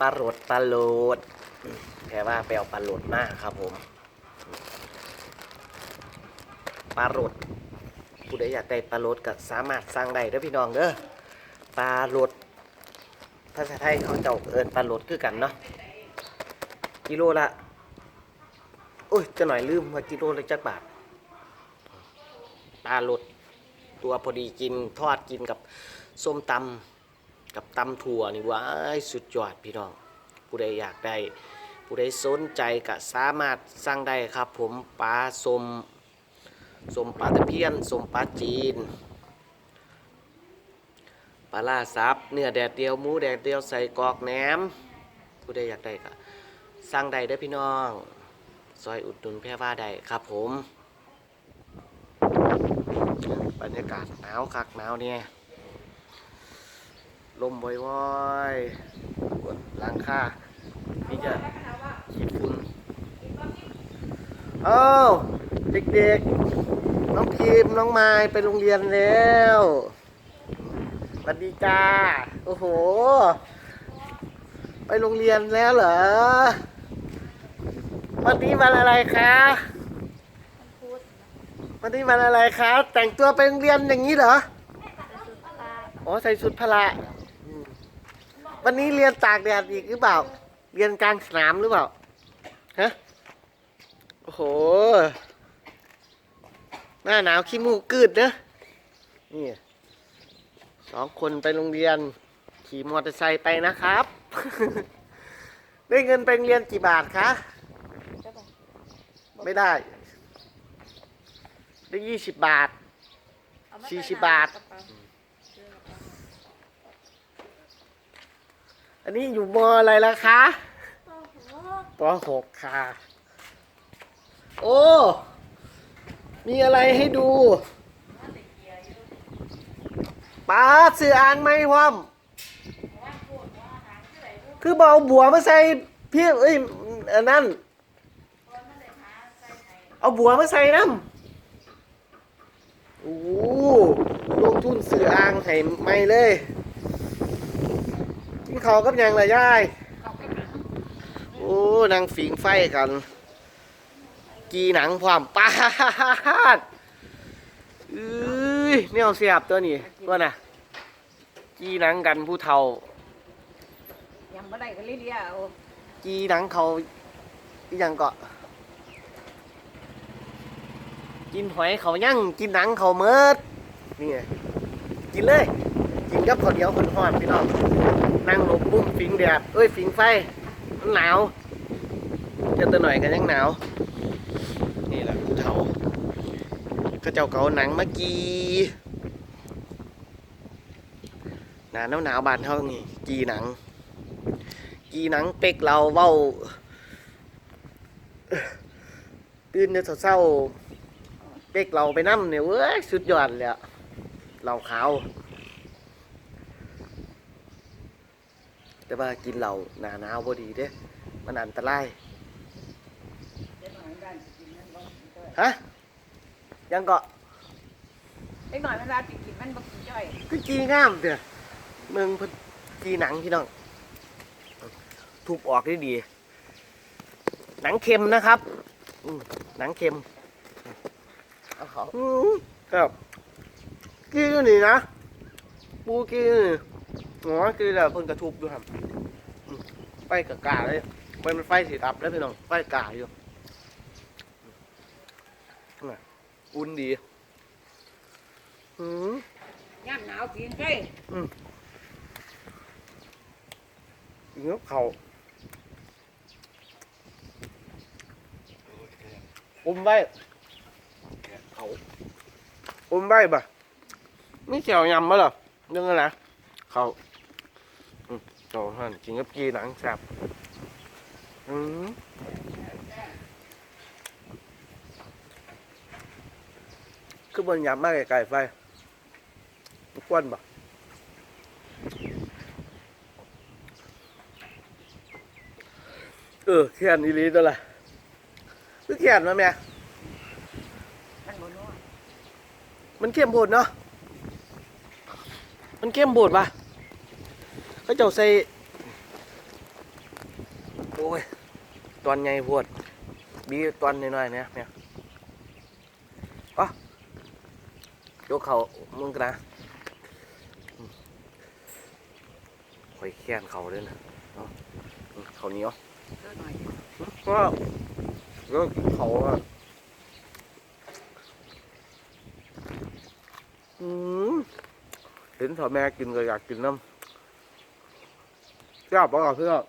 ปลาโรดปลาโรดแค่ว่าไปเอาปลาโรดมากครับผมปลาโรดผู้ใดอยากได้ปลาโรดก็สามารถสั่งได้เด้อพี่น้องเด้อปลาโรดภาษาไทยเขาเจ้าเอินปลาโรดคือกันเนาะกิโลละโอ้ยจะหน่อยลืมว่ากิโลละจักบาทปลาโรดตัวพอดีกินทอดกินกับส้มตำ กับตำถั่วนี่ว้ายสุดยอดพี่น้อง ผู้ใดอยากได้ ผู้ใดสนใจก็สามารถสั่งได้ครับ ผมปลาสมสมปลาตะเพียนสมปลาจีนปลาล่าซับเนื้อแดดเดียวหมูแดดเดียวใส่กอกแหนม ผู้ใดอยากได้ก็สั่งได้เด้อพี่น้องซอยอุดหนุนแพร่ว่าได้ครับผม บรรยากาศหนาวคักหนาวเนี่ย ลมว่อยๆกดล้างค่านี่จะขี้ฝุ่นเอ้าเด็กๆ น้องพิมน้องไม้ไปโรงเรียนแล้วสวัสดีจ้า โอ้โห ไปโรงเรียนแล้วเหรอ วันนี้วันอะไรคะวันนี้วันอะไรคะแต่งตัวไปโรงเรียนอย่างนี้เหรอ อ๋อ ใส่ชุดพละ วันนี้เรียนตากแดดอีกหรือเปล่า เรียนกลางสนามหรือเปล่า ฮะ โอ้โห หน้าหนาวขี้มูกกืดนะนี่สองคนไปโรงเรียน ขี่มอเตอร์ไซค์ไปนะครับ ได้เงินไปเรียนกี่บาทคะ ไม่ได้ ได้ยี่สิบบาทสี่สิบบาท อันนี้อยู่มอะไรล้วคะปหกค่ะ โอ้ มีอะไรให้ดูป้าเสืออ่างไหมวอมคือเบเอาบัวมาใส่เพี่เอ้ยอันนั้น เอาบัวมาใส่น้ำโอ้ลงทุนเสืออ่างให้ไม่เลย กินข้าวกับหยังล่ะยายโอ้นางฝิงไฟกัน กีหนังความปาดเอ้ยเนี่ยเอาเสียบตัวนี้ว่าน่ะ กีหนังกันผู้เฒ่ายังไม่ได้ก็เรียเอากีหนังเขาอหยังก็กินหอยเขายั่งกินหนังเขาเมิดนี่ไงกินเลย กินกับข้าวเหนียวคนหอนๆพี่น้อง นั่งลบปุ้มฟิงแดดเอ้ยฟิงไฟ มันหนาวเจอตัวหน่อยกันยังหนาว นี่แหละผู้เฒ่าเขาเจ้าเก่าหนังเมื่อกี้หนาหนาวหนาวบานเท่านี่กีหนัง กีหนังเป็กเราเว้าตื่นเนี่ยเศร้าเป็กเราไปนั่มเนี่ยเว้ยสุดยอดเลยอะเราขาว แต่ว่ากินเหล้าหนาหนาวพอดีเด้มันอันตรายฮะยังเกาะเล็กหน่อยเวลาติดกินมันบ่กินย่อยก็จีงามเด้อเมืองเพิ่นจีหนังพี่น้องทุบออกได้ดี หนังเค็มนะครับอืมหนังเค็มเอาเขาอืมครับกี้อยู่นี่นะปูกี้อยู่นี่ อ๋อกี้แล้วเพิ่นกระทุบด้วยครับอืมไฟกะกาเลยมันเป็นไฟสีดับแล้วพี่น้องไฟกาอยู่น่ะอุ่นดีอืมย่ำหนาวกินไก่กินกับเขาวอมไว้เขาอมไว้บ่ะมีแถวยำมั้ยเหรอเรื่องอะไร เขาโอ้ฮันกินกับกีหนังแซบอืมคือบนยำมากไก่ไฟกวนบ่เออแขนอีลีตัวละคือแขนมาแม่มันเข้มบดเนาะมันเข้มบดปะ เขาเจ้าใส่ โอ้ย ตอนใหญ่พวด บีตอนน้อยๆเนี่ยเนี่ยอ๋อยกเขามึงกันนะอืมข่อยแค้นเขาเลยนะเขาเหนียวเด้อหน่อยก็ก็เขาอะอืมเห็นถอแม่กินก็อยากกินน้ำ แซ่บปะก่อนเพื่อน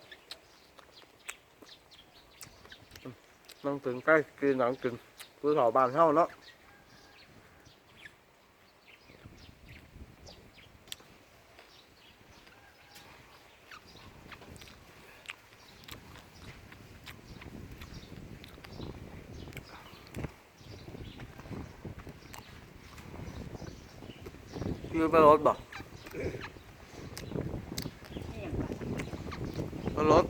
นั่งถึงใกล้กินหนังกินคือถอบานเท่าเนาะยืนไปรถบ่ นี่หยัง ล่ะไปรถ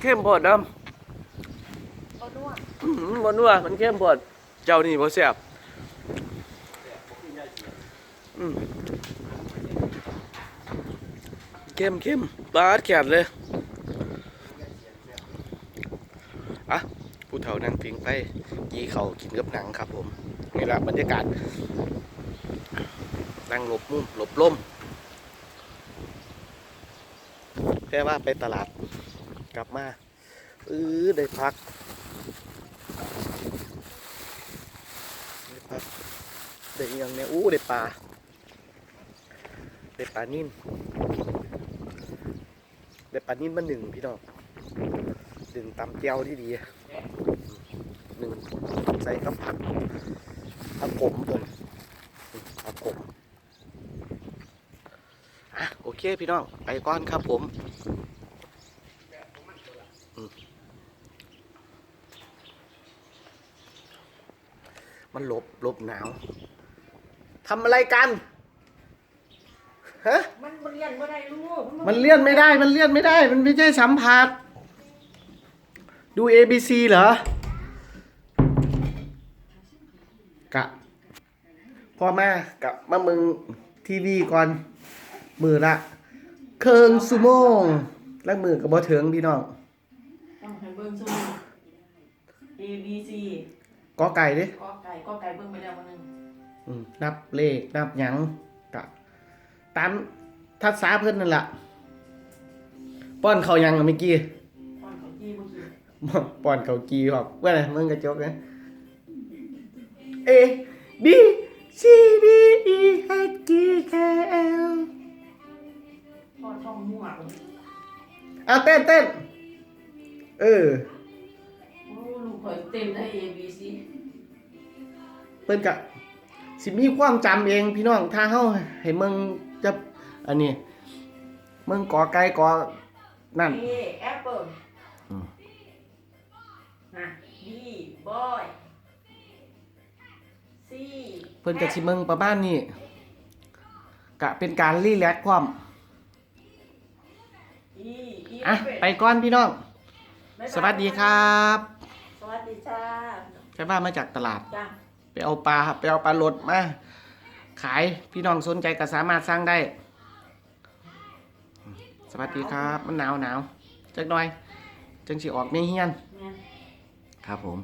เข้มพอดดำบนัวอื้อหือบนัวมันเข้มปวดเจ้านี่บ่แซ่บเข้มเข้มปาดแขนเลยอะผู้เฒ่านั่งพิงไปยีเขากินกับหนังครับผม นี่แหละบรรยากาศ นั่งหลบมุมหลบลมแค่ว่าไปตลาดกลับมาเออได้พักได้ปลาได้ยังเนี่ยอู้ได้ปลาได้ปลานิ่นได้ปลานิ่นมาหนึ่งพี่น้องหนึ่งตำเจียวที่ดีหนึ่งใส่กับผัก ผักขมเพิ่นผักขมอะโอเคพี่น้องไปก่อนครับผมอืมมันหลบหลบหนาวทำอะไรกันฮะมันบ่เรียนบ่ได้ลูกมันเลื่อนไม่ได้ มันเลื่อนไม่ได้ มันไม่ใช่สัมผัส ดู A B C เหรอ กะ พ่อมากะมามึงทีวีก่อน มือละเคิงสุโมงแล้วมือกับบ่เถิงพี่น้องต้องให้เบิ่งซุ A B C กอไก่ดิกอไก่กอไก่เบิ่งไปแล้วมื้อนึงอืมนับเลขนับหยังกะตามทัศษาเพิ่นนั่นล่ะ ป้อนเขายังอะเมื่อกี้ ตอนเขาจี้บ่กินป้อนเขากีบอกว่าไงมึงกระจกนะ A B C D E F G K L ทอดช่องมั่วเอาเต้นเต้นเออโอ้ลูกข่อยเต็มได้ A B C เปิ้นกะสิมีความจำเองพี่น้องถ้าเฮาให้มึงจะอันนี้มึงกอไก่กอนั่น A apple อืม นะ B boy C เพิ่นกะสิมึงประมาณนี้กะเป็นการรีแลกซ์ความ E E อะไปก่อนพี่น้องบ๊ายบายสวัสดีครับ สวัสดีจ้าใช่ว่ามาจากตลาดจ้าไปเอาปลาไปเอาปลาหลดมาขายพี่น้องสนใจก็สามารถสร้างได้ สวัสดีครับ มันหนาวหนาวจักหน่อย จังสิออกไม่เฮียนเนี่ยครับผม